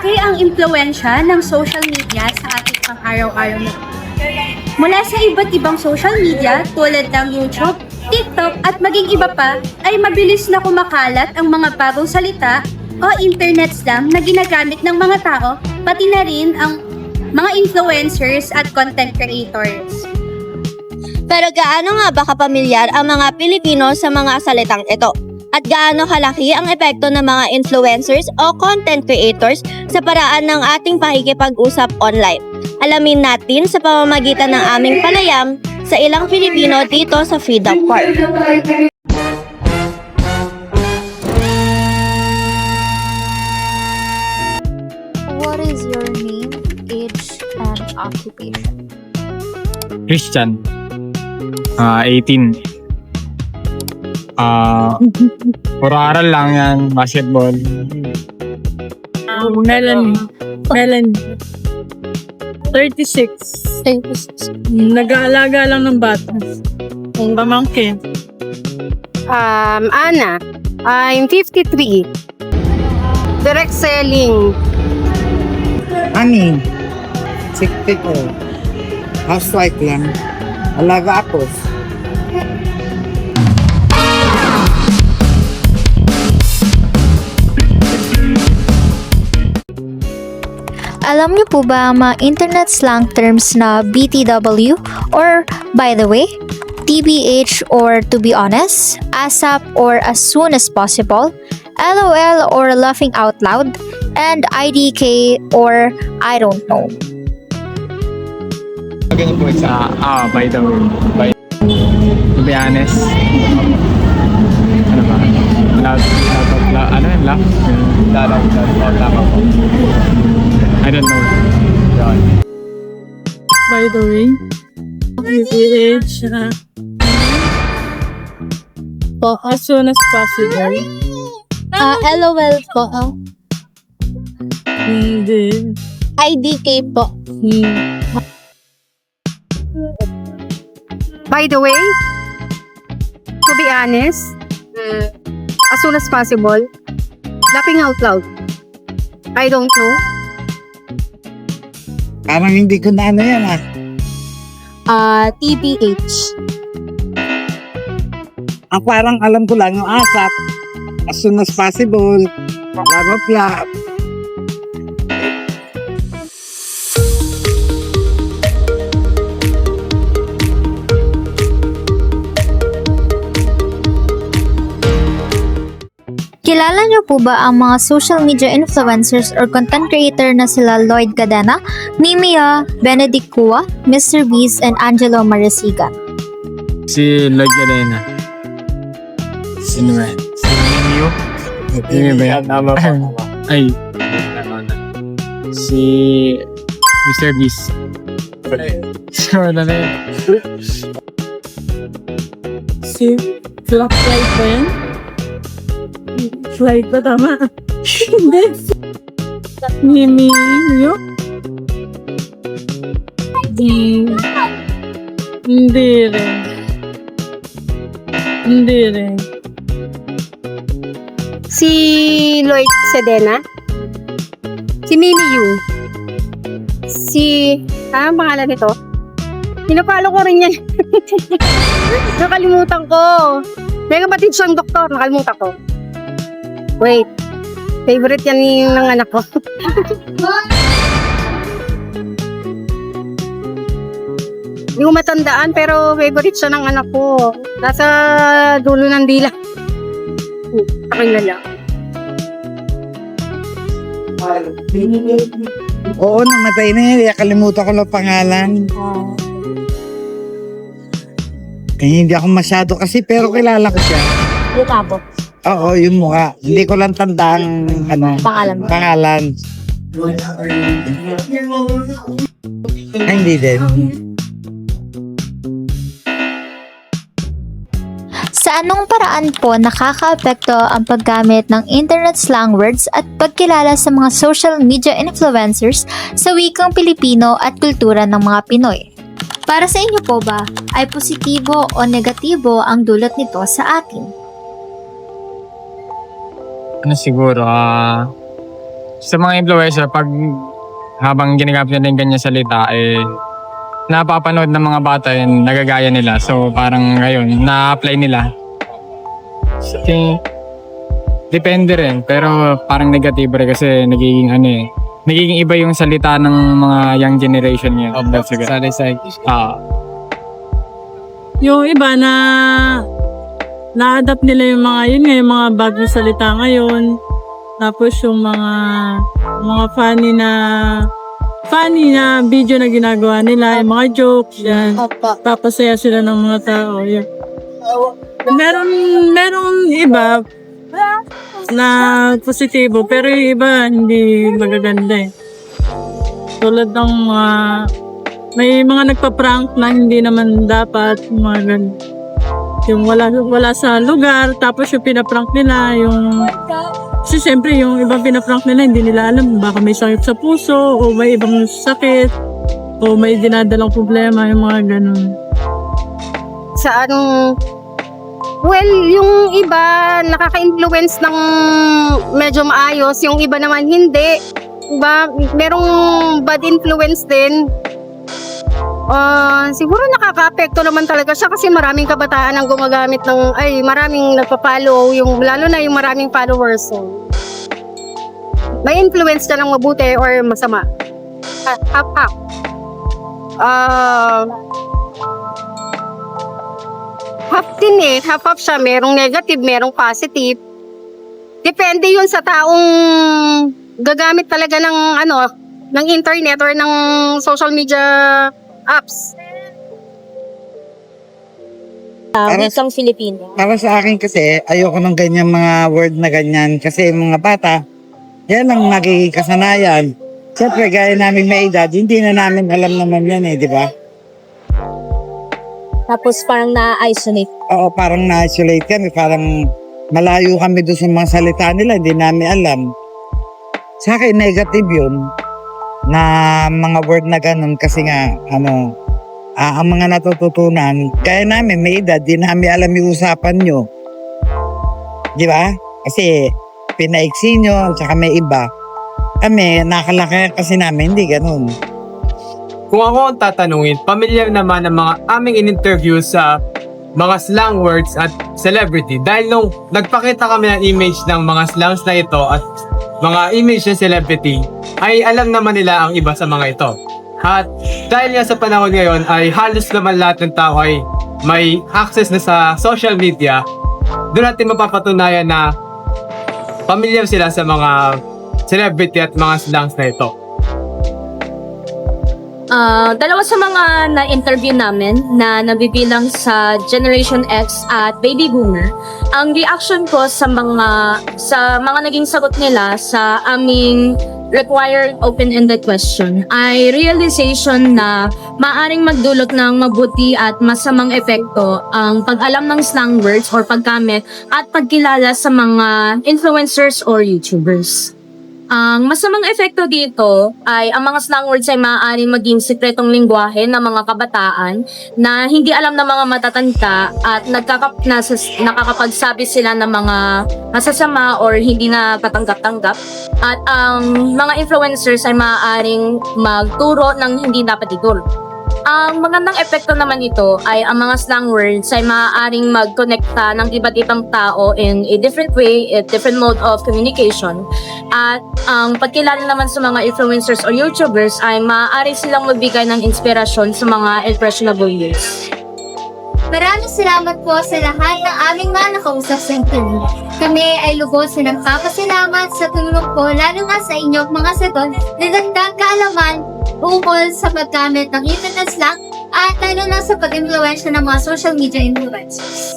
Malaki ang impluensya ng social media sa ating pang-araw-araw na Mula sa iba't ibang social media tulad ng YouTube, TikTok at maging iba pa ay mabilis na kumakalat ang mga bagong salita o internet slang na ginagamit ng mga tao pati na rin ang mga influencers at content creators. Pero gaano nga ba kapamilyar ang mga Pilipino sa mga salitang ito? At gaano kalaki ang epekto ng mga influencers o content creators sa paraan ng ating pakikipag-usap online? Alamin natin sa pamamagitan ng aming panayam sa ilang Pilipino dito sa Freedom Park. What is your name, age, and occupation? Christian. Ah, 18. Ah, puro aral lang yan, basketball. Oh, Melanie. Melanie. 36. Nag-aalaga lang ng bata. Ang pamangkin. Um, Ana, I'm 53. Direct selling. Ani, 62. Housewife lang. Alaga ako. Alam niyo po ba ang mga internet slang terms na BTW or by the way, TBH or to be honest, ASAP or as soon as possible, LOL or laughing out loud, and IDK or I don't know. Ganyan po sa, ah, by the way, by, to be honest, ano ba, love, love, love, ano yun? Love, love, love, love, love ako. I don't know. Yun. By the way. PPH. Uh, po, as soon as possible. Ah, LOL po. ah. Hindi. IDK po. Hmm. By the way, to be honest, as soon as possible, laughing out loud. I don't know. Parang hindi ko na ano yan ah. Ah, TBH. Ang parang alam ko lang yung asap. As soon as possible. Laro pla. Kilala niyo po ba ang mga social media influencers or content creator na sila Lloyd Cadena, Mimia, Benedict Kua, Mr. Beast, and Angelo Marasigan? Si Lloyd Galena. Sino ba? Si Mimio? Mimio ba yan? Tama po. Ay. Si Mr. Beast. Sure na na yun. Si Flop Flight ba yan? Flight ba tama? Hindi. Mimi, yo? Di. Hindi rin. Hindi rin. Si Lloyd Sedena. Si Mimi Yu. Si... Ah, ang pangalan nito? Pinapalo ko rin yan. Nakalimutan ko. May kapatid siyang doktor. Nakalimutan ko. Wait. Favorite yan ni- ng anak ko. Hindi ko matandaan pero favorite siya ng anak ko. Nasa dulo ng dila. Akin na lang. Oo, namatay na yan. Kalimutan ko lang pangalan. Kaya hindi ako masyado kasi pero kilala ko siya. Lutabo. Oo, yung mukha. Hindi ko lang tandaan ano, Pangalan. pangalan. Ay, hindi din. Sa anong paraan po nakakaapekto ang paggamit ng internet slang words at pagkilala sa mga social media influencers sa wikang Pilipino at kultura ng mga Pinoy? Para sa inyo po ba, ay positibo o negatibo ang dulot nito sa atin? Ano siguro, ah, sa mga influencer, pag habang ginagamit nila yung ganyan salita, eh, napapanood ng mga bata yun, nagagaya nila. So, parang ngayon, na-apply nila. So, ting- depende rin, pero parang negatibo rin kasi nagiging ano eh, nagiging iba yung salita ng mga young generation ngayon. Oh, that's good. Ah, Yung iba na na-adapt nila yung mga yun nga, yung mga bagong salita ngayon. Tapos yung mga mga funny na funny na video na ginagawa nila, yung mga jokes yan. Papasaya sila ng mga tao. Yun. Meron, meron iba na positibo, pero yung iba hindi magaganda eh. Tulad ng mga may mga nagpa-prank na hindi naman dapat mga ganun. Yung wala wala sa lugar tapos yung pinaprank nila yung kasi siyempre yung ibang pinaprank nila hindi nila alam baka may sakit sa puso o may ibang sakit o may dinadalang problema yung mga ganun. Sa anong... Well, yung iba nakaka-influence ng medyo maayos, yung iba naman hindi. Diba? Merong bad influence din. Ah, siguro nakaka-apekto naman talaga siya kasi maraming kabataan ang gumagamit ng ay maraming nagpa-follow yung lalo na yung maraming followers. So, may influence siya ng mabuti or masama. Ah, half half. Ah, half din eh. Half half siya. Merong negative, merong positive. Depende yun sa taong gagamit talaga ng ano, ng internet or ng social media apps. Uh, Para- wikang Filipino. Para sa akin kasi, ayoko ng ganyan mga word na ganyan. Kasi yung mga bata, yan ang nagiging kasanayan. Siyempre, gaya namin may edad, hindi na namin alam naman yan eh, di ba? Tapos parang na-isolate. Oo, parang na-isolate kami, parang malayo kami doon sa mga salita nila, hindi namin alam. Sa akin, negative yun na mga word na ganun kasi nga, ano, ah, ang mga natututunan, kaya namin may edad, di namin alam yung usapan nyo. Di ba? Kasi pinaiksi nyo, tsaka may iba. Kami, nakalaki kasi namin, hindi ganun. Kung ako ang tatanungin, pamilyar naman ang mga aming in-interview sa mga slang words at celebrity. Dahil nung nagpakita kami ng image ng mga slangs na ito at mga image ng celebrity, ay alam naman nila ang iba sa mga ito. At dahil nga sa panahon ngayon ay halos naman lahat ng tao ay may access na sa social media, doon natin mapapatunayan na pamilyar sila sa mga celebrity at mga slangs na ito. Ah, dalawa sa mga na-interview namin na nabibilang sa Generation X at Baby Boomer, ang reaction ko sa mga sa mga naging sagot nila sa aming required open-ended question ay realization na maaring magdulot ng mabuti at masamang epekto ang pag-alam ng slang words or paggamit at pagkilala sa mga influencers or YouTubers. Ang masamang epekto dito ay ang mga slang words ay maaaring maging sikretong lingwahe ng mga kabataan na hindi alam ng mga matatanda at nagkakap nasas, nakakapagsabi sila ng mga masasama or hindi na katanggap-tanggap. At ang mga influencers ay maaaring magturo ng hindi dapat ituro. Ang magandang epekto naman ito ay ang mga slang words ay maaaring mag-connecta ng iba't ibang tao in a different way, a different mode of communication. At ang pagkilala naman sa mga influencers or YouTubers ay maaari silang magbigay ng inspirasyon sa mga impressionable youths. Maraming salamat po sa lahat ng aming mga nakausap sa interview. Kami ay lubos na nagpapasalamat sa tulong po lalo nga sa inyong mga sagot na dagdag kaalaman ukol sa paggamit ng internet slang at lalo na sa pag-influensya ng mga social media influencers.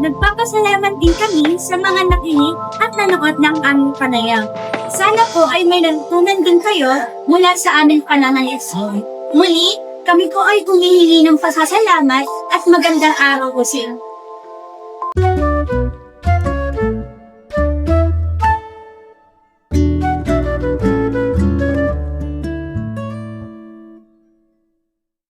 Nagpapasalamat din kami sa mga nakinig at nanood ng aming panayam. Sana po ay may natutunan din kayo mula sa aming pananaliksyon. Muli, kami po ay humihingi ng pasasalamat at magandang araw po sa inyo.